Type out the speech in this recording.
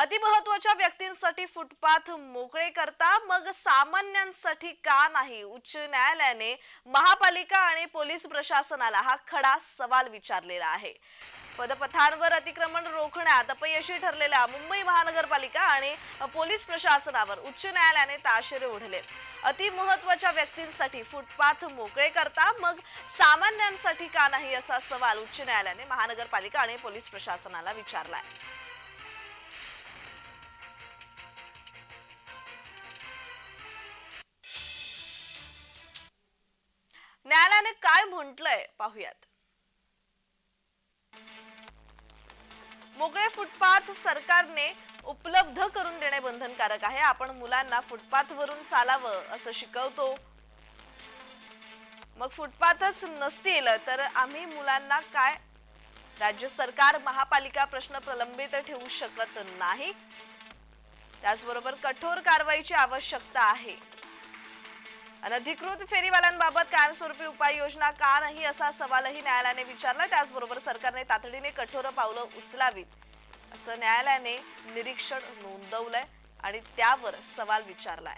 अतिमहत्वाच्या व्यक्तींसाठी फुटपाथ मोकळे करता मग सामान्यांसाठी का नाही? उच्च न्यायालयाने महापालिका आणि पोलीस प्रशासनाला हा खडा सवाल विचारलेला आहे. पदपथांवर अतिक्रमण रोखण्यात अपयशी ठरलेल्या मुंबई महानगरपालिका आणि पोलीस प्रशासनावर उच्च न्यायालयाने ताशेरे ओढले. अतिमहत्वाच्या व्यक्तींसाठी फुटपाथ मोकळे करता मग सामान्यांसाठी का नाही असा सवाल उच्च न्यायालयाने महानगरपालिका आणि पोलीस प्रशासनाला विचारलाय. न्यायालयाने काय म्हटलंय पाहूयात. मोकळे फुटपाथ सरकारने उपलब्ध करून देणे बंधनकारक आहे. आपण मुलांना फुटपाथ वरून चालावं असं शिकवतो. मग फुटपाथच नसतील तर आम्ही मुलांना काय? राज्य सरकार महापालिका प्रश्न प्रलंबित ठेवू शकत नाही. त्याचबरोबर कठोर कारवाईची आवश्यकता आहे. अनधिकृत फेरीवाल्यांबाबत कायमस्वरूपी उपाययोजना का नाही असा सवालही न्यायालयाने विचारला त्याचबरोबर सरकारने तातडीने कठोर पावलं उचलावीत असं न्यायालयाने निरीक्षण नोंदवलंय आणि त्यावर सवाल विचारलाय.